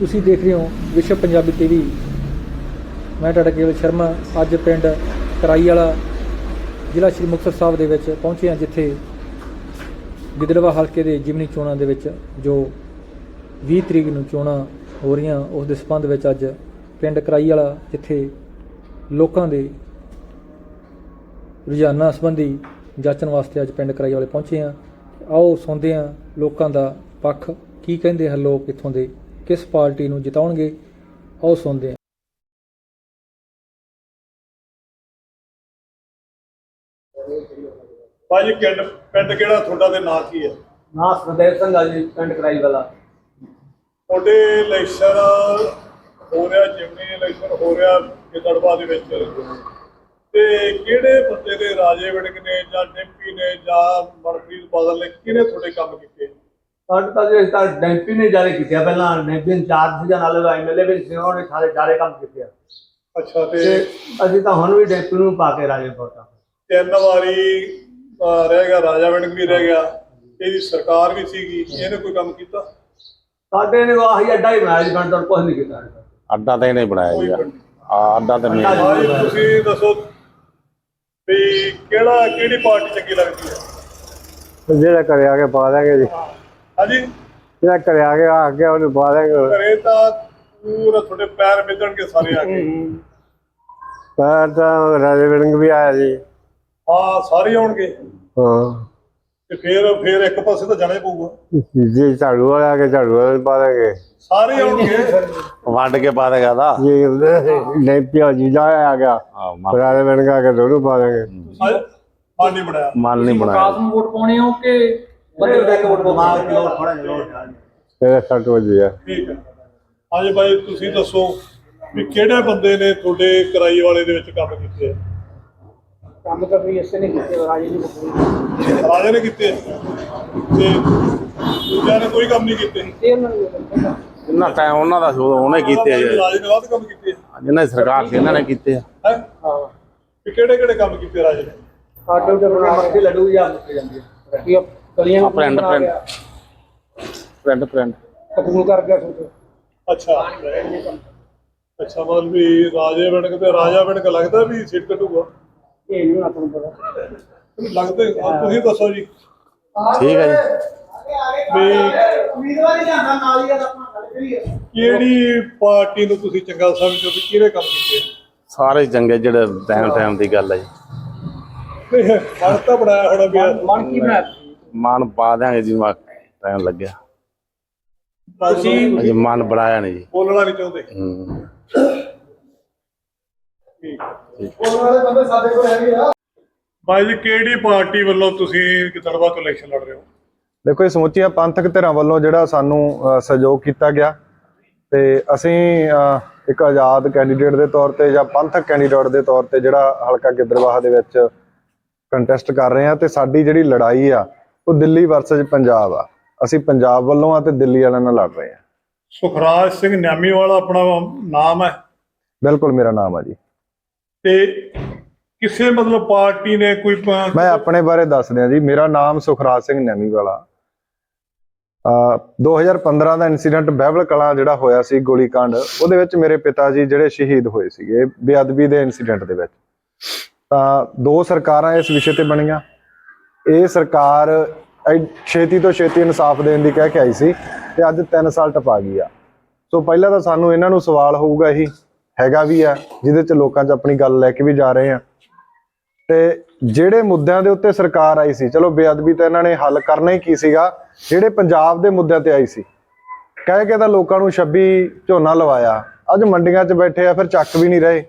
ਤੁਸੀਂ ਦੇਖ ਰਹੇ ਹੋ ਵਿਸ਼ਵ ਪੰਜਾਬੀ ਟੀਵੀ। ਮੈਂ ਤੁਹਾਡਾ ਕੇਵਲ ਸ਼ਰਮਾ। ਅੱਜ ਪਿੰਡ ਕਰਾਈ ਵਾਲਾ ਜ਼ਿਲ੍ਹਾ ਸ਼੍ਰੀ ਮੁਕਤਸਰ ਸਾਹਿਬ ਦੇ ਵਿੱਚ ਪਹੁੰਚੇ ਹਾਂ, ਜਿੱਥੇ ਗਿੱਦੜਵਾ ਹਲਕੇ ਦੇ ਜਿਮਨੀ ਚੋਣਾਂ ਦੇ ਵਿੱਚ ਜੋ 20 ਤਰੀਕ ਨੂੰ ਚੋਣਾਂ ਹੋ ਰਹੀਆਂ, ਉਸ ਦੇ ਸੰਬੰਧ ਵਿੱਚ ਅੱਜ ਪਿੰਡ ਕਰਾਈ ਵਾਲਾ, ਜਿੱਥੇ ਲੋਕਾਂ ਦੇ ਰੁਝਾਨਾਂ ਸੰਬੰਧੀ ਜਾਂਚਣ ਵਾਸਤੇ ਅੱਜ ਪਿੰਡ ਕਰਾਈ ਵਾਲੇ ਪਹੁੰਚੇ ਹਾਂ। ਆਓ ਸੁਣਦੇ ਹਾਂ ਲੋਕਾਂ ਦਾ ਪੱਖ, ਕੀ ਕਹਿੰਦੇ ਹਨ ਲੋਕ ਇੱਥੋਂ ਦੇ ਕਿਸ ਪਾਰਟੀ ਨੂੰ ਜਿਤਾਉਣਗੇ ਆਓ ਸੁਣਦੇ ਹਾਂ। ਭਾਜੀ ਪਿੰਡ ਪਿੰਡ ਕਿਹੜਾ ਤੁਹਾਡਾ ਤੇ ਨਾਂ ਕੀ ਹੈ? ਨਾ ਸੁਦੇਵ ਸਿੰਘ ਆ ਜੀ ਪਿੰਡ ਕਰਾਈ ਵਾਲਾ। ਤੁਹਾਡੇ ਇਲੈਕਸ਼ਨ ਹੋ ਰਿਹਾ ਜਿਮਨੀ ਇਲੈਕਸ਼ਨ ਹੋ ਰਿਹਾ ਗਿੱਦੜਵਾ ਦੇ ਵਿੱਚ। ਤੇ ਕਿਹੜੇ ਬੰਦੇ ਦੇ ਰਾਜੇ ਵੜਕ ਨੇ ਜਾਂ ਡਿੰਪੀ ਨੇ ਜਾਂ ਮਨਪ੍ਰੀਤ ਬਾਦਲ ਨੇ ਕਿਹਨੇ ਤੁਹਾਡੇ ਕੰਮ ਕੀਤੇ? ਸਾਡੇ ਤਾਂ ਜੀ ਤਾਂ ਡੈਂਪੀ ਨੇ ਜਾਰੇ ਕੀਤੇ ਪਹਿਲਾਂ ਡੈਂਪੀ ਇੰਚਾਰਜ ਸੀਗਾ ਨਾਲੇ ਐਮਐਲਏ ਵੀ ਸੀ ਉਹਨੇ ਸਾਰੇ ਜਾਰੇ ਕੰਮ ਕੀਤੇ ਆ। ਅੱਛਾ ਤੇ ਤੇ ਅਸੀਂ ਤਾਂ ਹੁਣ ਵੀ ਡੈਂਪੀ ਨੂੰ ਪਾ ਕੇ ਰਾਜੇ ਵੋਟਾਂ ਤਿੰਨ ਵਾਰੀ ਅਹ, ਰਹਿ ਗਿਆ ਰਾਜਾ ਵੜਕ ਵੀ ਰਹਿ ਗਿਆ। ਇਹਦੀ ਸਰਕਾਰ ਵੀ ਸੀਗੀ ਇਹਨੇ ਕੋਈ ਕੰਮ ਕੀਤਾ? ਸਾਡੇ ਨੇ ਆਹੀ ਅੱਡਾ ਹੀ ਬਣਾਇਆ ਜੀ ਪਿੰਡ ਤੋਂ ਕੁਝ ਨਹੀਂ ਕੀਤਾ ਅੱਡਾ ਤਾਂ ਇਹਨੇ ਬਣਾਇਆ ਜੀ ਆ ਅੱਡਾ ਤਾਂ ਨਹੀਂ ਅੱਡਾ ਭਾਜੀ ਤੁਸੀਂ ਦੱਸੋ ਵੀ ਕਿਹੜਾ ਕਿਹੜੀ ਪਾਰਟੀ ਚੰਗੀ ਲੱਗਦੀ ਹੈ? ਜਿਹੜਾ ਘਰੇ ਆ ਕੇ ਪਾ ਦਾਂਗੇ ਜੀ। ਹਾਂਜੀ। ਜਿਹੜਾ ਘਰੇ ਆ ਕੇ ਆ ਕੇ ਉਹਨੂੰ ਪਾ ਦਾਂਗੇ ਘਰੇ ਤਾਂ ਪੂਰਾ ਤੁਹਾਡੇ ਪੈਰ ਮਿੱਧਣਗੇ ਸਾਰੇ ਆ ਕੇ। ਪਰ ਤਾਂ ਰਾਜੇ ਵਿਲੰਗ ਵੀ ਆਇਆ ਜੀ। ਹਾਂ ਸਾਰੇ ਆਉਣਗੇ। ਹਾਂ। ਤੇ ਫਿਰ ਫਿਰ ਇੱਕ ਪਾਸੇ ਤਾਂ ਜਾਣਾ ਹੀ ਪਊਗਾ। ਜੀ ਝਾੜੂ ਵਾਲਾ ਆ ਕੇ ਝਾੜੂ ਵਾਲੇ ਨੂੰ ਪਾ ਦਾਂਗੇ ਸਾਰੇ ਆਉਣਗੇ। ਵੰਡ ਕੇ ਪਾ ਦੇਗਾ ਦਾ ਜੀ ਨਹੀਂ ਪਿਆ ਜੀ ਜਾ ਆ ਗਿਆ। ਮਨ ਰਾਜੇ ਵਿਲੰਗ ਆ ਕੇ ਦੋਨੋਂ ਪਾ ਦਾਂਗੇ ਹਾਂ ਨਹੀਂ ਬਣਾਇਆ। ਮਨ ਨਹੀਂ ਬਣਾਇਆ। ਨੂੰ ਵੋਟ ਪਾਉਣੇ ਹੋ ਕਿ ਬੰਦੇ ਦੇ ਕੇ ਵੋਟ ਪਾ ਕੇ ਲੋੜ ਥੋੜਾ ਲੋੜ ਤੇਰੇ ਸੱਟ ਵਜੀ ਆ। ਠੀਕ ਹੈ ਹਾਂਜੀ ਭਾਈ ਤੁਸੀਂ ਦੱਸੋ ਵੀ ਕਿਹੜੇ ਬੰਦੇ ਨੇ ਤੁਹਾਡੇ ਕਰਾਈ ਵਾਲੇ ਦੇ ਵਿੱਚ ਕੰਮ ਕੀਤੇ ਆ? ਕੰਮ ਤਾਂ ਵੀ ਇਸੇ ਨੇ ਕੀਤੇ ਰਾਜੇ ਨੇ ਕੀਤੇ। ਰਾਜੇ ਨੇ ਕੀਤੇ? ਆ? ਤੇ ਦੂਜਿਆਂ ਨੇ ਕੋਈ ਕੰਮ ਨਹੀਂ ਕੀਤੇ? ਇਹ ਉਹਨਾਂ ਨੂੰ ਇੰਨਾ ਟਾਈਮ ਉਹਨਾਂ ਦਾ ਉਹਨੇ ਕੀਤੇ ਆ। ਰਾਜੇ ਨੇ ਵੱਧ ਕੰਮ ਕੀਤੇ ਜਿਨ੍ਹਾਂ ਦੀ ਸਰਕਾਰ ਸੀ ਇਹਨਾਂ ਨੇ ਕੀਤੇ ਆ। ਹੈ? ਕਿਹੜੇ ਕਿਹੜੇ ਕੰਮ ਕੀਤੇ ਰਾਜੇ ਨੇ? ਆਟੋ ਦੇ ਬਣਾ ਮੱਕੀ ਲੱਡੂ ਜਾਂ ਮੁੱਕ ਜਾਂਦੀ ਹੈ ਕੇ ਕਲੀਆਂ ਆ ਪ੍ਰਿੰਟ ਪ੍ਰਿੰਟ ਪ੍ਰਿੰਟ ਪ੍ਰਿੰਟ ਕਬੂਲ ਕਰ ਗਿਆ ਸੋਚ ਅੱਛਾ। ਅੱਛਾ ਮਤਲਬ ਵੀ ਰਾਜੇ ਬਣਕ ਤੇ ਰਾਜਾ ਬਣਕ ਲੱਗਦਾ ਵੀ ਸੀਟ ਕੱਢੂਗਾ? ਇਹ ਨਹੀਂ ਆਪਾਂ ਨੂੰ ਪਤਾ। ਲੱਗਦੇ ਆ, ਤੁਸੀਂ ਦੱਸੋ ਜੀ। ਠੀਕ ਹੈ ਜੀ। ਵੀ ਉਮੀਦਵਾਰੀ ਜਾਂਦਾ ਨਾਲ ਹੀ ਆਪਾਂ ਗੱਲ ਕਰੀਏ ਕਿਹੜੀ ਪਾਰਟੀ ਨੂੰ ਤੁਸੀਂ ਚੰਗਾ ਸਮਝਦੇ ਹੋ ਵੀ ਕਿਹੜੇ ਕੰਮ ਕੀਤੇ? ਸਾਰੇ ਚੰਗੇ ਜਿਹੜੇ ਟਾਈਮ ਟਾਈਮ ਦੀ ਗੱਲ ਹੈ ਜੀ। ਨਹੀਂ ਮਨ ਤਾਂ ਬਣਾਇਆ ਹੋਣਾ ਵੀ ਮਨ ਕੀ ਬਣਾਇਆ? ਮਨ ਪਾ ਦਿਆਂਗੇ ਜੀ ਮਾ ਟਾਈਮ ਲੱਗਿਆ। ਤੁਸੀਂ ਅਜੇ ਮਨ ਬਣਾਇਆ ਨਹੀਂ ਜੀ। ਬੋਲਣਾ ਨਹੀਂ ਚਾਹੁੰਦੇ? ਹੂੰ। ਠੀਕ। ਉਹਨਾਂ ਵਾਲੇ ਬੰਦੇ ਸਾਡੇ ਕੋਲ ਹੈਗੇ ਆ। ਭਾਈ ਜੀ ਕਿਹੜੀ ਪਾਰਟੀ ਵੱਲੋਂ ਤੁਸੀਂ ਗਿੱਦੜਵਾ ਤੋਂ ਇਲੈਕਸ਼ਨ ਲੜ ਰਹੇ ਹੋ? ਦੇਖੋ ਇਹ ਸਮੁੱਚੀਆਂ ਪੰਥਕ ਧਿਰਾਂ ਵੱਲੋਂ ਜਿਹੜਾ ਸਾਨੂੰ ਸਹਿਯੋਗ ਕੀਤਾ ਗਿਆ। ਤੇ ਅਸੀਂ ਇੱਕ ਆਜ਼ਾਦ ਕੈਂਡੀਡੇਟ ਦੇ ਤੌਰ ਤੇ ਜਾਂ ਪੰਥਕ ਕੈਂਡੀਡੇਟ ਦੇ ਤੌਰ ਤੇ ਜਿਹੜਾ ਹਲਕਾ ਗਿੱਦੜਵਾਹ ਦੇ ਵਿੱਚ ਕੰਟੈਸਟ ਕਰ ਰਹੇ ਹਾਂ ਤੇ ਸਾਡੀ ਜਿਹੜੀ ਲੜਾਈ ਆ ਉਹ ਦਿੱਲੀ ਵਰਸਸ ਪੰਜਾਬ ਆ। ਅਸੀਂ ਪੰਜਾਬ ਵੱਲੋਂ ਆ ਤੇ ਦਿੱਲੀ ਵਾਲਿਆਂ ਨਾਲ ਲੜ ਰਹੇ ਹਾਂ ਸੁਖਰਾਜ ਸਿੰਘ ਨਿਆਮੀ ਵਾਲਾ ਆਪਣਾ ਨਾਮ ਹੈ? ਬਿਲਕੁਲ ਮੇਰਾ ਨਾਮ ਆ ਜੀ। ਤੇ ਕਿਸੇ ਮਤਲਬ ਪਾਰਟੀ ਨੇ ਕੋਈ ਮੈਂ ਆਪਣੇ ਬਾਰੇ ਦੱਸ ਦਿਆਂ ਜੀ ਮੇਰਾ ਨਾਮ ਸੁਖਰਾਜ ਸਿੰਘ ਨੈਮੀ ਵਾਲਾ ਅ 2015 ਦਾ ਇਨਸੀਡੈਂਟ ਬਹਿਬਲ ਕਲਾਂ ਜਿਹੜਾ ਹੋਇਆ ਸੀ ਗੋਲੀकांड ਉਹਦੇ ਵਿੱਚ ਮੇਰੇ ਪਿਤਾ ਜੀ ਜਿਹੜੇ ਸ਼ਹੀਦ ਹੋਏ ਸੀਗੇ ਬੇਅਦਬੀ ਦੇ ਇਨਸੀਡੈਂਟ ਦੇ ਵਿੱਚ। ਤਾਂ ਦੋ ਸਰਕਾਰਾਂ ਇਸ ਵਿਸ਼ੇ ਤੇ ਬਣੀਆਂ। ਇਹ ਸਰਕਾਰ ਛੇਤੀ ਤੋਂ ਛੇਤੀ ਇਨਸਾਫ ਦੇਣ ਦੀ ਕਹਿ ਕੇ ਆਈ ਸੀ ਤੇ ਅੱਜ 3 ਸਾਲ ਟਪਾ ਗਈ ਆ। ਸੋ ਪਹਿਲਾਂ ਤਾਂ ਸਾਨੂੰ ਇਹਨਾਂ ਨੂੰ ਸਵਾਲ ਹੋਊਗਾ ਹੀ, ਹੈਗਾ ਵੀ ਆ, ਜਿਹਦੇ ਚ ਲੋਕਾਂ 'ਚ ਆਪਣੀ ਗੱਲ ਲੈ ਕੇ ਵੀ ਜਾ ਰਹੇ ਆ। ਤੇ ਜਿਹੜੇ ਮੁੱਦਿਆਂ ਦੇ ਉੱਤੇ ਸਰਕਾਰ ਆਈ ਸੀ, ਚਲੋ ਬੇਅਦਬੀ ਤਾਂ ਇਹਨਾਂ ਨੇ ਹੱਲ ਕਰਨਾ ਹੀ ਕੀ ਸੀਗਾ, ਜਿਹੜੇ ਪੰਜਾਬ ਦੇ ਮੁੱਦਿਆਂ ਤੇ ਆਈ ਸੀ, ਕਹਿ ਕੇ ਤਾਂ ਲੋਕਾਂ ਨੂੰ 26 ਝੋਨਾ ਲਵਾਇਆ, ਅੱਜ ਮੰਡੀਆਂ 'ਚ ਬੈਠੇ ਆ, ਫਿਰ ਚੱਕ ਵੀ ਨਹੀਂ ਰਹੇ।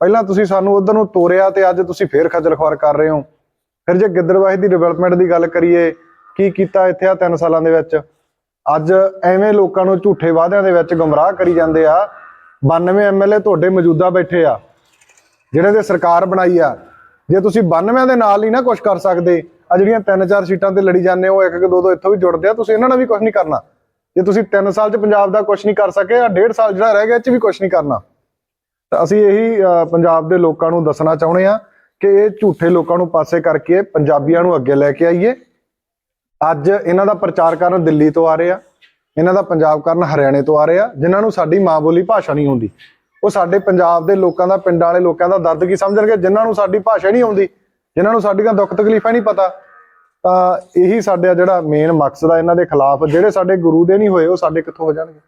ਪਹਿਲਾਂ ਤੁਸੀਂ ਸਾਨੂੰ ਉਧਰ ਨੂੰ ਤੋਰਿਆ ਤੇ ਅੱਜ ਤੁਸੀਂ ਫੇਰ ਖੱਜਲ ਖੁਆਰ ਕਰ ਰਹੇ ਹੋ। ਫਿਰ ਜੇ ਗਿੱਦੜਵਾਹੀ ਦੀ ਡਿਵੈਲਪਮੈਂਟ ਦੀ ਗੱਲ ਕਰੀਏ, ਕੀ ਕੀਤਾ ਇੱਥੇ ਆ 3 ਸਾਲਾਂ ਦੇ ਵਿੱਚ? ਅੱਜ ਐਵੇਂ ਲੋਕਾਂ ਨੂੰ ਝੂਠੇ ਵਾਅਦਿਆਂ ਦੇ ਵਿੱਚ ਗੁੰਮਰਾਹ ਕਰੀ ਜਾਂਦੇ ਆ। 92 ਐਮਐਲਏ ਤੁਹਾਡੇ ਮੌਜੂਦਾ ਬੈਠੇ ਆ, ਜਿਹੜੇ ਦੇ ਸਰਕਾਰ ਬਣਾਈ ਆ। ਜੇ ਤੁਸੀਂ 92 ਦੇ ਨਾਲ ਹੀ ਨਾ ਕੁਝ ਕਰ ਸਕਦੇ ਆ ਜਿਹੜੀਆਂ ਤਿੰਨ ਚਾਰ ਸੀਟਾਂ ਤੇ ਲੜੀ ਜਾਂਦੇ ਹੋ, ਇੱਕ ਇੱਕ, ਦੋ ਦੋ ਇੱਥੋਂ ਵੀ ਜੁੜਦੇ ਆ, ਤੁਸੀਂ ਇਹਨਾਂ ਨਾਲ ਵੀ ਕੁਝ ਨਹੀਂ ਕਰਨਾ। ਜੇ ਤੁਸੀਂ 3 ਸਾਲ ਚ ਪੰਜਾਬ ਦਾ ਕੁਝ ਨਹੀਂ ਕਰ ਸਕੇ ਆ ਡੇਢ ਸਾਲ ਜਿਹੜਾ ਰਹਿ ਗਿਆ, ਇਹ ਚ ਵੀ ਕੁਝ ਨਹੀਂ ਕਰਨਾ। ਤਾਂ ਅਸੀਂ ਇਹੀ ਪੰਜਾਬ ਦੇ ਲੋਕਾਂ ਨੂੰ ਦੱਸਣਾ ਚਾਹੁੰਦੇ ਆ ਕਿ ਇਹ ਝੂਠੇ ਲੋਕਾਂ ਨੂੰ ਪਾਸੇ ਕਰਕੇ ਪੰਜਾਬੀਆਂ ਨੂੰ ਅੱਗੇ ਲੈ ਕੇ ਆਈਏ। ਅੱਜ ਇਹਨਾਂ ਦਾ ਪ੍ਰਚਾਰ ਕਰਨ ਦਿੱਲੀ ਤੋਂ ਆ ਰਹੇ ਆ। ਇਹਨਾਂ ਦਾ ਪੰਜਾਬ ਕਰਨ ਹਰਿਆਣੇ ਤੋਂ ਆ ਰਹੇ ਆ। ਜਿਨ੍ਹਾਂ ਨੂੰ ਸਾਡੀ ਮਾਂ ਬੋਲੀ ਭਾਸ਼ਾ ਨਹੀਂ ਆਉਂਦੀ। ਉਹ ਸਾਡੇ ਪੰਜਾਬ ਦੇ ਲੋਕਾਂ ਦਾ, ਪਿੰਡਾਂ ਵਾਲੇ ਲੋਕਾਂ ਦਾ ਦਰਦ ਕੀ ਸਮਝਣਗੇ? ਜਿਨ੍ਹਾਂ ਨੂੰ ਸਾਡੀ ਭਾਸ਼ਾ ਨਹੀਂ ਆਉਂਦੀ, ਜਿਨ੍ਹਾਂ ਨੂੰ ਸਾਡੀਆਂ ਦੁੱਖ ਤਕਲੀਫਾਂ ਨਹੀਂ ਪਤਾ, ਤਾਂ ਇਹੀ ਸਾਡਾ ਜਿਹੜਾ ਮੇਨ ਮਕਸਦ ਆ ਇਹਨਾਂ ਦੇ ਖਿਲਾਫ। ਜਿਹੜੇ ਸਾਡੇ ਗੁਰੂ ਦੇ ਨਹੀਂ ਹੋਏ, ਉਹ ਸਾਡੇ ਕਿੱਥੋਂ ਹੋ ਜਾਣਗੇ?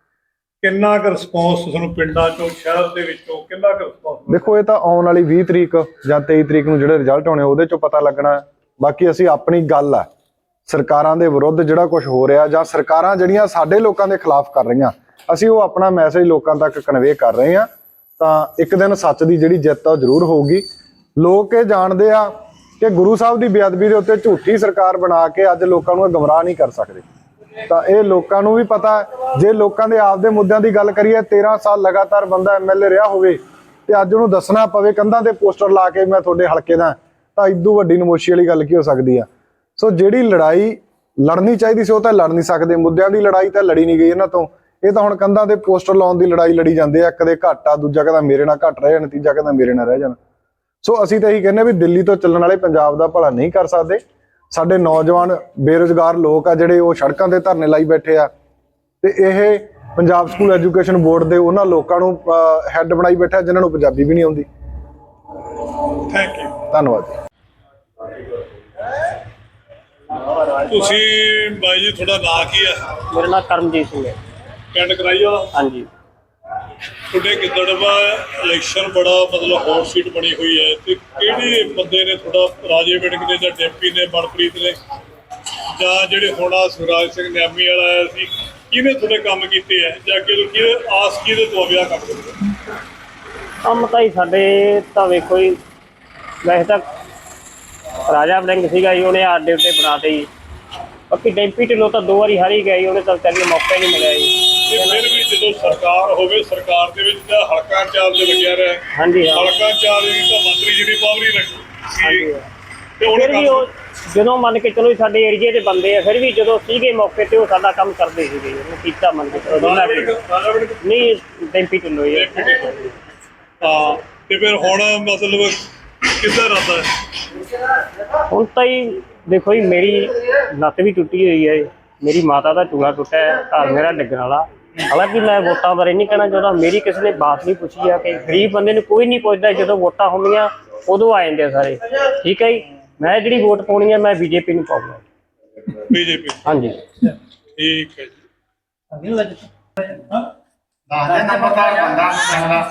ਕਿੰਨਾ ਕੁ ਰਿਸਪੌਂਸ ਤੁਹਾਨੂੰ ਪਿੰਡਾਂ ਚੋਂ, ਸ਼ਹਿਰ ਦੇ ਵਿੱਚੋਂ, ਕਿੰਨਾ ਕੁ ਰਿਸਪੌਂਸ ਦੇਖੋ, ਇਹ ਤਾਂ ਆਉਣ ਵਾਲੀ 20 ਤਰੀਕ ਜਾਂ 23 ਤਰੀਕ ਨੂੰ ਜਿਹੜੇ ਰਿਜ਼ਲਟ ਹੋਣੇ ਉਹਦੇ ਚੋਂ ਪਤਾ ਲੱਗਣਾ ਬਾਕੀ ਅਸੀਂ ਆਪਣੀ ਗੱਲ ਆ, ਸਰਕਾਰਾਂ ਦੇ ਵਿਰੁੱਧ ਜਿਹੜਾ ਕੁਝ ਹੋ ਰਿਹਾ ਜਾਂ ਸਰਕਾਰਾਂ ਜਿਹੜੀਆਂ ਸਾਡੇ ਲੋਕਾਂ ਦੇ ਖਿਲਾਫ ਕਰ ਰਹੀਆਂ, ਅਸੀਂ ਉਹ ਆਪਣਾ ਮੈਸੇਜ ਲੋਕਾਂ ਤੱਕ ਕਨਵੇ ਕਰ ਰਹੇ ਹਾਂ। ਤਾਂ ਇੱਕ ਦਿਨ ਸੱਚ ਦੀ ਜਿਹੜੀ ਜਿੱਤ ਆ, ਉਹ ਜ਼ਰੂਰ ਹੋਊਗੀ। ਲੋਕ ਇਹ ਜਾਣਦੇ ਆ ਕਿ ਗੁਰੂ ਸਾਹਿਬ ਦੀ ਬੇਅਦਬੀ ਦੇ ਉੱਤੇ ਝੂਠੀ ਸਰਕਾਰ ਬਣਾ ਕੇ ਅੱਜ ਲੋਕਾਂ ਨੂੰ ਇਹ ਗਮਰਾਹ ਨਹੀਂ ਕਰ ਸਕਦੇ। ਤਾਂ ਇਹ ਲੋਕਾਂ ਨੂੰ ਵੀ ਪਤਾ ਜੇ ਲੋਕਾਂ ਦੇ ਆਪਦੇ ਮੁੱਦਿਆਂ ਦੀ ਗੱਲ ਕਰੀਏ 13 ਸਾਲ ਲਗਾਤਾਰ ਬੰਦਾ ਐਮਐਲਏ ਰਿਹਾ ਹੋਵੇ ਤੇ ਅੱਜ ਉਹਨੂੰ ਦੱਸਣਾ ਪਵੇ, ਕੰਧਾਂ ਤੇ ਪੋਸਟਰ ਲਾ ਕੇ ਮੈਂ ਤੁਹਾਡੇ ਹਲਕੇ ਦਾ, ਤਾਂ ਇਦੋਂ ਵੱਡੀ ਨਮੋਸ਼ੀ ਵਾਲੀ ਗੱਲ ਕੀ ਹੋ ਸਕਦੀ ਆ? ਸੋ ਜਿਹੜੀ ਲੜਾਈ ਲੜਨੀ ਚਾਹੀਦੀ ਸੀ, ਉਹ ਤਾਂ ਲੜ ਨਹੀਂ ਸਕਦੇ। ਮੁੱਦਿਆਂ ਦੀ ਲੜਾਈ ਤਾਂ ਲੜੀ ਨਹੀਂ ਗਈ ਇਹਨਾਂ ਤੋਂ। ਇਹ ਤਾਂ ਹੁਣ ਕੰਧਾਂ ਤੇ ਪੋਸਟਰ ਲਾਉਣ ਦੀ ਲੜਾਈ ਲੜੀ ਜਾਂਦੇ ਆ। ਕਦੇ ਘੱਟ ਆ, ਦੂਜਾ ਕਹਿੰਦਾ ਮੇਰੇ ਨਾਲ ਘੱਟ ਰਹਿ ਜਾਣ ਤੀਜਾ ਕਹਿੰਦਾ ਮੇਰੇ ਨਾਲ ਰਹਿ ਜਾਣ। ਸੋ ਅਸੀਂ ਤਾਂ ਇਹੀ ਕਹਿੰਦੇ ਵੀ ਦਿੱਲੀ ਤੋਂ ਚੱਲਣ ਵਾਲੇ ਪੰਜਾਬ ਦਾ ਭਲਾ ਨਹੀਂ ਕਰ ਸਕਦੇ। ਸਾਡੇ ਨੌਜਵਾਨ ਬੇਰੁਜ਼ਗਾਰ ਲੋਕ ਆ ਜਿਹੜੇ ਉਹ ਸੜਕਾਂ ਤੇ ਧਰਨੇ ਲਾਈ ਬੈਠੇ ਆ। ਤੇ ਇਹ ਪੰਜਾਬ ਸਕੂਲ ਐਜੂਕੇਸ਼ਨ ਬੋਰਡ ਦੇ ਉਹਨਾਂ ਲੋਕਾਂ ਨੂੰ ਹੈੱਡ ਬਣਾਈ ਬੈਠਾ ਜਿਨ੍ਹਾਂ ਨੂੰ ਪੰਜਾਬੀ ਵੀ ਨਹੀਂ ਆਉਂਦੀ। ਥੈਂਕ ਯੂ ਧੰਨਵਾਦ। ਜੀ ਤੁਸੀਂ ਬਾਈ ਜੀ ਤੁਹਾਡਾ ਨਾਂ ਕੀ ਹੈ ਮੇਰਾ ਨਾਮ ਕਰਮਜੀਤ ਸਿੰਘ ਹੈ। ਪਿੰਡ ਕਰਾਈ ਵਾਲਾ ਹਾਂਜੀ। ਤੁਹਾਡੇ ਗਿੱਦੜਵਾ ਇਲੈਕਸ਼ਨ ਬੜਾ ਮਤਲਬ ਹੌਟ ਸੀਟ ਬਣੀ ਹੋਈ ਹੈ ਤੇ ਕਿਹੜੇ ਬੰਦੇ ਨੇ ਤੁਹਾਡਾ ਰਾਜੇ ਵਿੜਕ ਨੇ ਜਾਂ ਡੈਂਪੀ ਨੇ ਮਨਪ੍ਰੀਤ ਨੇ ਜਾਂ ਜਿਹੜੇ ਹੁਣ ਆ ਸੁਰਾਜ ਸਿੰਘ ਨਿਆਮੀ ਵਾਲਾ ਆਇਆ ਸੀ ਕਿਹਨੇ ਤੁਹਾਡੇ ਕੰਮ ਕੀਤੇ ਹੈ ਜਾਂ ਕਿ ਕਿਹਦੇ ਆਸ ਕਿਹਦੇ ਤੋਂ ਵਿਆਹ ਕਰਦੇ ਕੰਮ ਤਾਂ ਹੀ ਸਾਡੇ ਤਾਂ ਵੇਖੋ ਹੀ ਵੈਸੇ ਤਾਂ ਰਾਜਾ ਬਲਿੰਗ ਸੀਗਾ ਜੀ ਉਹਨੇ ਆਡੇ ਉੱਤੇ ਬਣਾਤੇ ਜੀ। ਬਾਕੀ ਡੈਂਪੀ ਢਿੱਲੋਂ ਤਾਂ ਦੋ ਵਾਰੀ ਹਾਰੀ ਗਏ ਉਹਨੇ ਤਾਂ ਚੱਲ ਮੌਕਾ ਹੀ ਨਹੀਂ ਮਿਲਿਆ ਜੀ। ਫਿਰ ਜਦੋਂ ਸਰਕਾਰ ਹੋਵੇ ਸਰਕਾਰ ਦੇ ਵਿੱਚ ਤਾਂ ਹਲਕਾ ਚਾਰਜ ਲੱਗਿਆ ਰਿਹਾ। ਹਾਂਜੀ ਹਾਂ। ਹਲਕਾ ਚਾਰਜ ਦੀ ਤਾਂ ਮੰਤਰੀ ਜਿਹੜੀ ਪਾਵਰ ਹੀ ਰੱਖੀ ਹਾਂਜੀ ਤੇ ਉਹਨੇ ਫਿਰ ਵੀ ਕੰਮ ਉਹ ਜਦੋਂ ਮੰਨ ਕੇ ਚਲੋ ਸਾਡੇ ਏਰੀਏ ਦੇ ਬੰਦੇ ਆ ਫਿਰ ਵੀ ਜਦੋਂ ਸੀਗੇ ਮੌਕੇ ਤੇ ਉਹ ਸਾਡਾ ਕੰਮ ਕਰਦੇ ਸੀਗੇ। ਜੀ, ਉਹਨੇ ਕੀਤਾ ਮੰਨ ਕੇ ਚਲੋ ਦੋਨਾਂ ਨੇ। ਰਾਜਾ ਵਿੜਕ ਨਹੀਂ ਡੈਂਪੀ ਢਿੱਲੋਂ ਜੀ ਹਾਂ ਤੇ ਫਿਰ ਹੁਣ ਮਤਲਬ ਆਉਂਦਾ ਹੈ? ਹੁਣ ਤਾਂ ਹੀ ਦੇਖੋ ਜੀ ਮੇਰੀ ਲੱਤ ਵੀ ਟੁੱਟੀ ਹੋਈ ਹੈ ਮੇਰੀ ਮਾਤਾ ਦਾ ਚੂਲਾ ਟੁੱਟਾ ਹੈ ਘਰ ਮੇਰਾ ਡਿੱਗਣ ਵਾਲਾ। ਹਾਲਾਂਕਿ ਮੈਂ ਵੋਟਾਂ ਬਾਰੇ ਨਹੀਂ ਕਹਿਣਾ ਚਾਹੁੰਦਾ ਮੇਰੀ ਕਿਸੇ ਨੇ ਬਾਤ ਨਹੀਂ ਪੁੱਛੀ ਆ ਕਿ ਗਰੀਬ ਬੰਦੇ ਨੂੰ ਕੋਈ ਨਹੀਂ ਪੁੱਛਦਾ ਜਦੋਂ ਵੋਟਾਂ ਹੁੰਦੀਆਂ ਉਦੋਂ ਆ ਜਾਂਦੇ ਆ ਸਾਰੇ। ਠੀਕ ਹੈ ਜੀ? ਮੈਂ ਜਿਹੜੀ ਵੋਟ ਪਾਉਣੀ ਹੈ ਮੈਂ ਬੀਜੇਪੀ ਨੂੰ ਪਾਉਂਗਾ ਬੀਜੇਪੀ ਹਾਂਜੀ। ਠੀਕ ਹੈ ਜੀ। ਦੱਸ ਦੇ ਨੰਬਰਦਾਰ ਬੰਦਾ ਚੰਗਾ